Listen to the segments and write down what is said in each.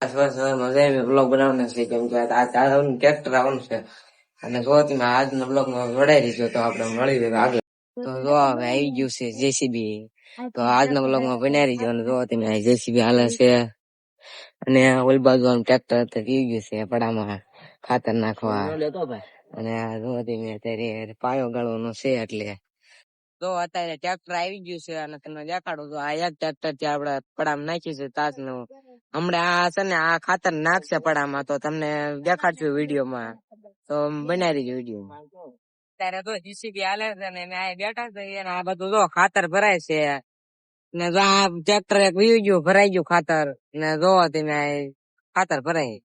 Blog બનાવવાનો છે કેમ કે આ ચાલવાનું ટ્રેક્ટર આવવાનું છે. અને જો તમે આજનો બ્લોગમાં જોડાઈ રહીશો તો આપણે મળી જઈએ આગળ. તો જો હવે આવી ગયું છે જેસીબી તો આજના બ્લોગમાં બનાવી રહીજો અને જો તમે જેસીબી હાલે છે. અને ઓલ બાજુ ટ્રેક્ટર થઈ ગયું છે પડામાં ખાતર નાખવા. અને જો તમે અત્યારે પાયો ગાળવાનો છે એટલે. તો અત્યારે ટ્રેક્ટર આવી ગયું છે અને તમને દેખાડું તો આ એક ટ્રેક્ટરથી આપડે પડામાં નાખ્યું છે તાજનું હમણાં આ છે ને આ ખાતર નાખશે પડામાં તો તમને દેખાડશું વીડિયો માં તો બનાવી દેજો વીડિયો અત્યારે તો જીસીબી હાલે છે ને મેં આ બેઠા છે ને આ બધું જો ખાતર ભરાય છે. ને જો આ ટ્રેક્ટર એક વીવી ગયું, ભરાઈ ગયું ખાતર. ને જો તમે ખાતર ભરાય.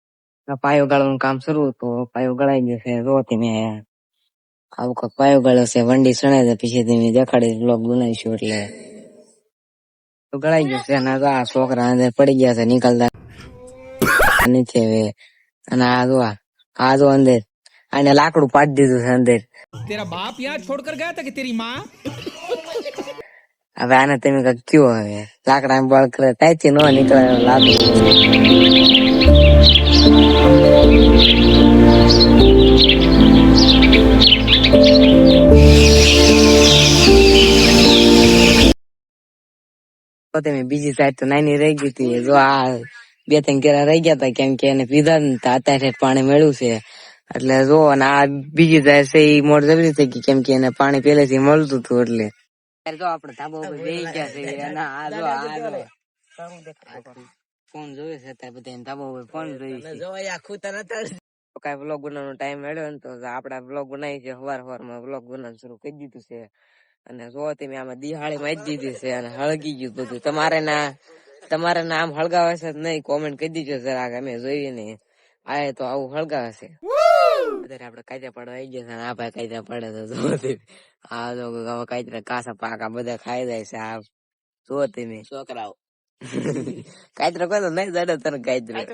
પાયો ગાળવાનું કામ શરૂ હતું, પાયો ગળાઈ જશે જો તમે આવું પાયો ગાળ્યો છે, વંડી સણાય છે, પછી તમે દેખાડી બ્લોગ બનાવીશું એટલે. તો ગળાઈ ગયું છે. અને તો આ છોકરા અંદર પડી ગયા છે નીકળતા. નીચે હવે. અને આ જો આ જો અંદર. આને લાકડું પાડી દીધું છે અંદર. તેરા બાપ યાર છોડ કર ગયા હતા કે તેરી માં? હવે આને તમે કઈ કયો હવે. લાકડા બળ કરે કાંઈથી ન નીકળે લાકડું તો તમે બીજી સાઈડ તો નાની રહી ગઈ હતી. જો આ બે ત્રણ કેરા રહી ગયા હતા, કેમ કે એને પીધા ને તો અત્યારે પાણી મળ્યું છે. એટલે જો, અને આ બીજી સાઈડ છે એ મોડ જબરી થઈ ગઈ, કેમ કે એને પાણી પહેલેથી મળતું હતું, એટલે. જો આપણે ધાબા ઉપર બેસી ગયા છે અને આ જો, આ ફોન જોવે છે, અત્યારે બધા ધાબા ઉપર ફોન જોઈ છે. તો કાંઈ વ્લોગ બનાવવાનો ટાઈમ મળ્યો ને તો આપણે બ્લોગ બનાવી છે સવાર સવારમાં વ્લોગ બનાવવાનું શરૂ કરી દીધું છે. અને જો તમે આમાં દિહાળી માં દીધી છે અને હળગી ગયું બધું. તમારે ના તમારે ના આમ હળગાવે છે નહીં. કોમેન્ટ કરી દીજો જરાક. અમે જોઈએ ને. આ તો આવું હળગાવે છે અત્યારે આપણે કાયદા પડવા આવી ગયા છે આ ભાઈ કાયદા પડે તો જો તમે. આ જો હવે કાયદા કાસા પાકા બધા ખાઈ જાય છે આ. જો તમે છોકરાઓ. કહો તો નહીં જડે તને કાયતરો અરે